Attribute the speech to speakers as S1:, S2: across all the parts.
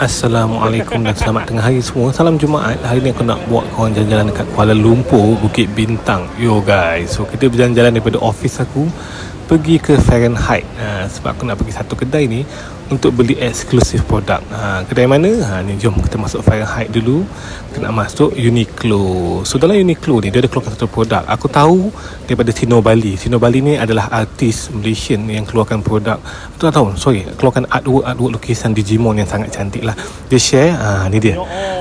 S1: Assalamualaikum dan selamat tengah hari semua. Salam Jumaat. Hari ni aku nak buat korang jalan-jalan dekat Kuala Lumpur Bukit Bintang. Yo guys. So kita berjalan-jalan daripada office aku Pergi ke Fahrenheit. Ha, Sebab aku nak pergi satu kedai ni Untuk beli eksklusif produk. Ha, Kedai mana? Ha, ni jom kita masuk Fahrenheit dulu. Kita nak masuk Uniqlo. So dalam Uniqlo ni Dia ada keluarkan satu produk. Aku tahu Daripada Sino Bali. Sino Bali ni adalah artis Malaysian Yang keluarkan produk. Tak tahu Sorry Keluarkan artwork-artwork lukisan Digimon Yang sangat cantik lah Dia share ha, Ni dia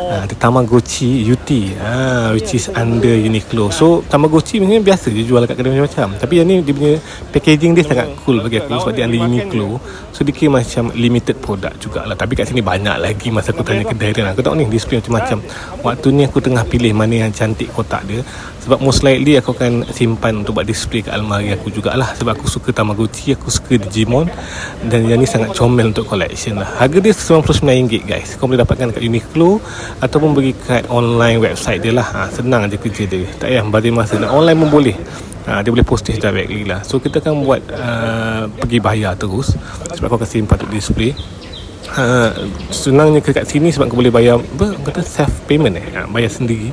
S1: ha, Ada Tamagotchi UT ha, Which is under Uniqlo. So Tamagotchi ni biasa je jual kat kedai macam-macam. Tapi yang ni dia punya Packaging dia sangat cool bagi aku Sebab dia under Uniqlo. So dia kira macam limited product jugalah. Tapi kat sini banyak lagi Masa aku tanya kedai dia. Aku tengok ni display macam-macam. Waktu ni aku tengah pilih Mana yang cantik kotak dia. Sebab most likely aku akan simpan Untuk buat display kat almari aku jugalah. Sebab aku suka Tamagotchi Aku suka Digimon. Dan yang ni sangat comel untuk collection lah. Harga dia RM99 guys. Kau boleh dapatkan kat Uniqlo Ataupun bagi kat online website dia lah. Ha, Senang je kerja dia. Tak payah bagi masa. Nak online pun boleh. Ha, dia boleh postage directly lah. So kita akan buat uh, Pergi bayar terus. Sebab kau akan simpan untuk display. Ha, senangnya kat sini sebab kau boleh bayar apa kata self payment eh. Ha, bayar sendiri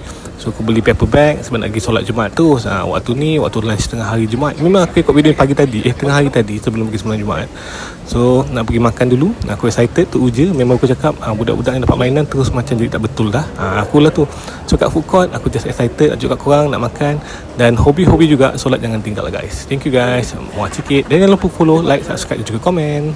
S1: so aku beli paper bag sebab nak pergi solat Jumaat tu. Ha, waktu ni waktu lunch tengah hari Jumaat. Memang aku ikut video pagi tadi. Eh tengah hari tadi sebelum pergi semalam Jumaat. So nak pergi makan dulu. Aku excited tu uja memang aku cakap ha, budak-budak yang dapat mainan terus macam jadi tak betul dah. Ha, akulah tu. So kat food court aku just excited ajak kat korang nak makan. Dan hobi-hobi juga solat jangan tinggal guys. Thank you guys. Muat sikit. Dan jangan lupa follow like subscribe dan juga komen